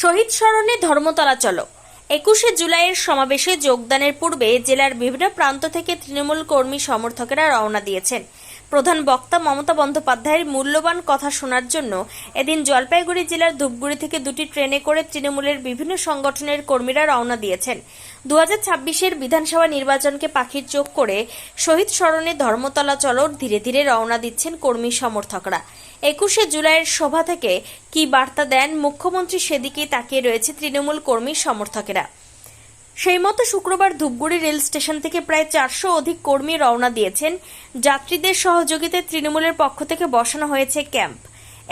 শহীদ স্মরণে ধর্মতলা চলো। একুশে জুলাইয়ের সমাবেশে যোগদানের পূর্বে জেলার বিভিন্ন প্রান্ত থেকে তৃণমূল কর্মী সমর্থকেরা রওনা দিয়েছেন। প্রধান বক্তা মমতা বন্দ্যোপাধ্যায়ের মূল্যবান কথা শোনার জন্য এদিন জলপাইগুড়ি জেলার ধূপগুড়ি থেকে দুটি ট্রেনে করে তৃণমূলের বিভিন্ন সংগঠনের কর্মীরা রওনা দিয়েছেন। দু হাজার ছাব্বিশের বিধানসভা নির্বাচনকে পাখির চোখ করে শহীদ স্মরণে ধর্মতলা চলর ধীরে ধীরে রওনা দিচ্ছেন কর্মী সমর্থকরা। একুশে জুলাইয়ের সভা থেকে কি বার্তা দেন মুখ্যমন্ত্রী সেদিকেই তাকিয়ে রয়েছে তৃণমূল কর্মী সমর্থকেরা। সেই মতো শুক্রবার ধূপগুড়ি রেল স্টেশন থেকে প্রায় চারশো অধিক কর্মী রওনা দিয়েছেন যাত্রীদের সহযোগিতায় তৃণমূলের পক্ষ থেকে বসানো হয়েছে ক্যাম্প।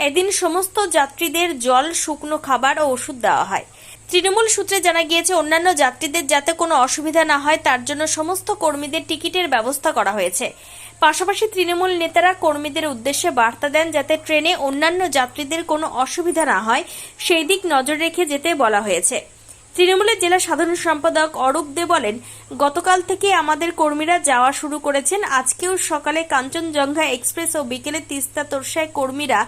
এদিন সমস্ত যাত্রীদের জল, শুকনো খাবার ও ওষুধ দেওয়া হয়। তৃণমূল সূত্রে জানা গিয়েছে, অন্যান্য যাত্রীদের যাতে কোনো অসুবিধা না হয়, তার জন্য সমস্ত কর্মীদের টিকিটের ব্যবস্থা করা হয়েছে। পাশাপাশি তৃণমূল নেতারা কর্মীদের উদ্দেশ্যে বার্তা দেন যাতে ট্রেনে অন্যান্য যাত্রীদের কোনো অসুবিধা না হয়, সেই দিক নজর রেখে যেতে বলা হয়েছে। তৃণমূলের জেলা সাধারণ সম্পাদক অরূপ দে বলেন, গতকাল থেকে আমাদের কর্মীরা যাওয়া শুরু করেছেন। আজকেও সকালে কাঞ্চনজঙ্ঘা এক্সপ্রেস ও বিকেলে তিস্তা তোরসায় কর্মীরা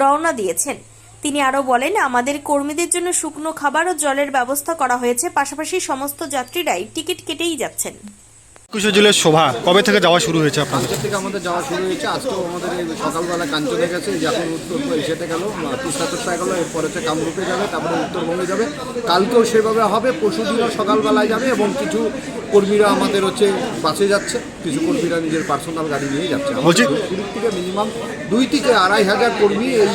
রওনা দিয়েছেন। তিনি আরও বলেন, আমাদের কর্মীদের জন্য শুকনো খাবার ও জলের ব্যবস্থা করা হয়েছে। পাশাপাশি সমস্ত যাত্রীরাই টিকিট কেটেই যাচ্ছেন। একুশে জুলাই শোভা। কবে থেকে যাওয়া শুরু হয়েছে আপনাদের? আজকের থেকে আমাদের যাওয়া শুরু হয়েছে। আজকেও আমাদের এই সকালবেলা কাঞ্চনে গেছে এই যে এখন উত্তর এসেতে গেল তিস্তা তোস্তা গেল এরপর হচ্ছে কামরূপে যাবে তারপরে উত্তরবঙ্গে যাবে। কালকেও সেভাবে হবে পরশুদিনও সকালবেলায় যাবে এবং কিছু কর্মীরা আমাদের হচ্ছে বাসে যাচ্ছে কিছু কর্মীরা নিজের পার্সোনাল গাড়ি নিয়ে যাচ্ছে। বলছি- থেকে মিনিমাম দুই থেকে আড়াই হাজার কর্মী এই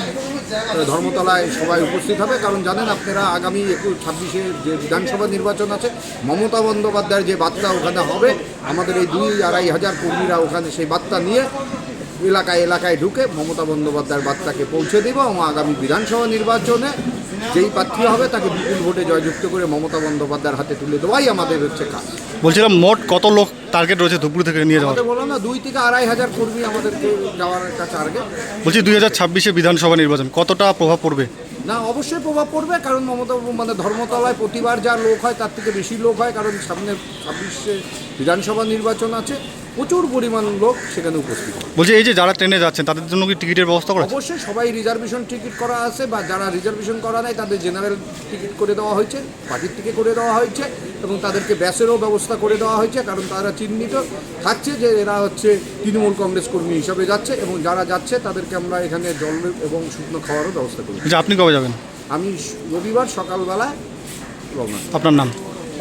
ধর্মতলায় সবাই উপস্থিত হবে, কারণ জানেন আপনারা আগামী একুশ, ছাব্বিশে যে বিধানসভা নির্বাচন আছে, মমতা বন্দ্যোপাধ্যায়ের যে বার্তা ওখানে হবে, আমাদের এই দুই আড়াই হাজার কর্মীরা ওখানে সেই বার্তা নিয়ে এলাকায় এলাকায় ঢুকে মমতা বন্দ্যোপাধ্যায়ের বার্তাকে পৌঁছে দেব এবং আগামী বিধানসভা নির্বাচনে যেই প্রার্থী হবে তাকে বিপুল ভোটে জয়যুক্ত করে মমতা বন্দ্যোপাধ্যায়ের হাতে তুলে দেওয়াই আমাদের হচ্ছে কাজ। বলছিলাম মোট কত লোক টার্গেট রয়েছে ধুপগুড়ি থেকে নিয়ে যাওয়া বললাম না দুই থেকে আড়াই হাজার কর্মী আমাদেরকে যাওয়ার একটা টার্গেট বলছি দুই হাজার ছাব্বিশে বিধানসভা নির্বাচন কতটা প্রভাব পড়বে? না অবশ্যই প্রভাব পড়বে কারণ মমতা মানে ধর্মতলায় প্রতিবার যা লোক হয় তার থেকে বেশি লোক হয় কারণ সামনে ছাব্বিশে বিধানসভা নির্বাচন আছে। প্রচুর পরিমাণ লোক সেখানে উপস্থিত। বলছি এই যে যারা ট্রেনে যাচ্ছেন তাদের জন্য কি টিকিটের ব্যবস্থা করা অবশ্যই সবাই রিজার্ভেশন টিকিট করা আছে বা যারা রিজার্ভেশন করা নাই তাদের জেনারেল টিকিট করে দেওয়া হয়েছে পার্টির থেকে করে দেওয়া হয়েছে এবং তাদেরকে ব্যাসেরও ব্যবস্থা করে দেওয়া হয়েছে কারণ তারা চিহ্নিত থাকছে যে এরা হচ্ছে তৃণমূল কংগ্রেস কর্মী হিসাবে যাচ্ছে এবং যারা যাচ্ছে তাদেরকে আমরা এখানে জল এবং শুকনো খাওয়ারও ব্যবস্থা করি বলছি আপনি কবে যাবেন? আমি রবিবার সকালবেলায় রওনা। আপনার নাম?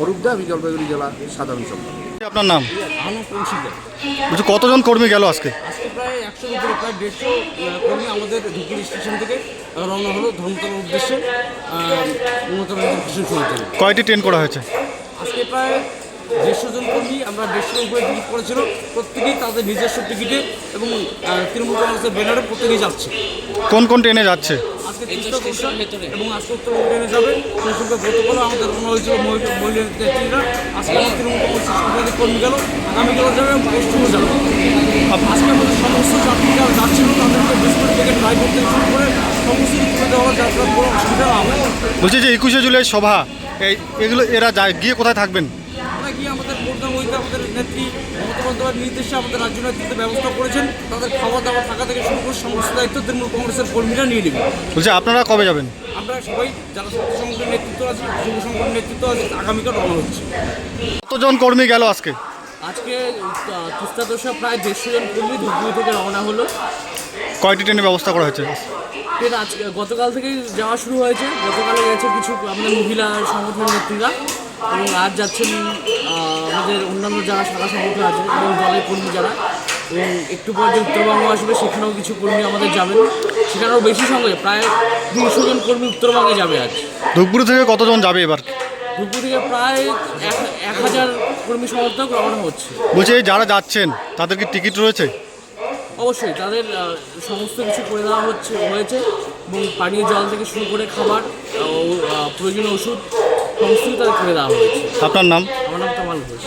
অরূপদা আমি জলপাইগুড়ি জেলা সাধারণ সম্পাদক। আপনার নাম? বলছি কতজন কর্মী গেল আজকে? আজকে প্রায় একশোর উপরে প্রায় দেড়শো কর্মী আমাদের ধুপগুড়ি স্টেশন থেকে। রওনা হলো ধর্মতলার উদ্দেশ্যে উন্নত স্টেশন শুনতে কয়টি ট্রেন করা হয়েছে? আজকে প্রায় দেড়শো জন কর্মী আমরা দেড়শোর উপরে টিকিট করেছিল। প্রত্যেকেই তাদের নিজস্ব টিকিটে এবং তৃণমূল কংগ্রেসের ব্যানারে প্রত্যেকেই যাচ্ছে। কোন কোন ট্রেনে যাচ্ছে? আজকে এবং আজকে ট্রেনে যাবে। সেই সঙ্গে গতকালও আমাদের রওনা হয়েছিল মহিলা মহিলা নেত্রীরা। আজকে আমাদের তৃণমূল কংগ্রেস সাংবাদিক কর্মী গেল। আগামীকালও যাবে এবং পশ্চিমও যাবে। আজকে আমাদের সমস্ত যাত্রীরা যাচ্ছিল তাদেরকে বিস্কুট থেকে ড্রাইভার থেকে শুরু করে সমস্ত কিছু করে দেওয়া যাত্রার কোনো অসুবিধা হবে বলছি যে একুশে জুলাই সভা এই এগুলো এরা যায় গিয়ে কোথায় থাকবেন? গিয়ে আমাদের প্রোগ্রাম হইতে আমাদের নেত্রী মমতা বন্দ্যোপাধ্যায়ের নির্দেশে আমাদের রাজ্য নেতৃত্ব ব্যবস্থা করেছেন। তাদের খাওয়া দাওয়া থাকা থেকে শুরু করে সমস্ত দায়িত্ব তৃণমূল কংগ্রেসের কর্মীরা নিয়ে নেবে। বলছি আপনারা কবে যাবেন? আমরা সবাই যারা শক্তি সংগঠনের নেতৃত্ব আছে যুব সংগঠনের নেতৃত্ব আছে আগামীকাল রওনা হচ্ছে। কতজন কর্মী গেল আজকে? আজকে তিস্তা দোষা প্রায় দেড়শো জন কর্মী ধুবড়ি থেকে রওনা হলো। কয়টি ট্রেনের ব্যবস্থা করা হয়েছে? এর আজকে গতকাল থেকেই যাওয়া শুরু হয়েছে। গতকালে গেছে কিছু আমাদের মহিলা সংগঠন নেত্রীরা এবং আজ যাচ্ছেন আমাদের অন্যান্য যারা শাখা সংগঠন আছে এবং দলের কর্মী যারা। এবং একটু পর যে উত্তরবঙ্গ আসবে সেখানেও কিছু কর্মী আমাদের যাবেন। সেখানেও বেশি সঙ্গে প্রায় তিনশো জন কর্মী উত্তরবঙ্গে যাবে আজ। ধূপগুড়ি থেকে কতজন যাবে এবার? দুপুর থেকে প্রায় এক এক হাজার কর্মী সমর্থক রওনা হচ্ছে। বলছি যারা যাচ্ছেন তাদের কি টিকিট রয়েছে? অবশ্যই তাদের সমস্ত কিছু করে দেওয়া হচ্ছে হয়েছে এবং পানীয় জল থেকে শুরু করে খাবার ও প্রয়োজনীয় ওষুধ সমস্ত তাদের করে দেওয়া হয়েছে। আপনার নাম? আমার নাম কামাল ঘোষ।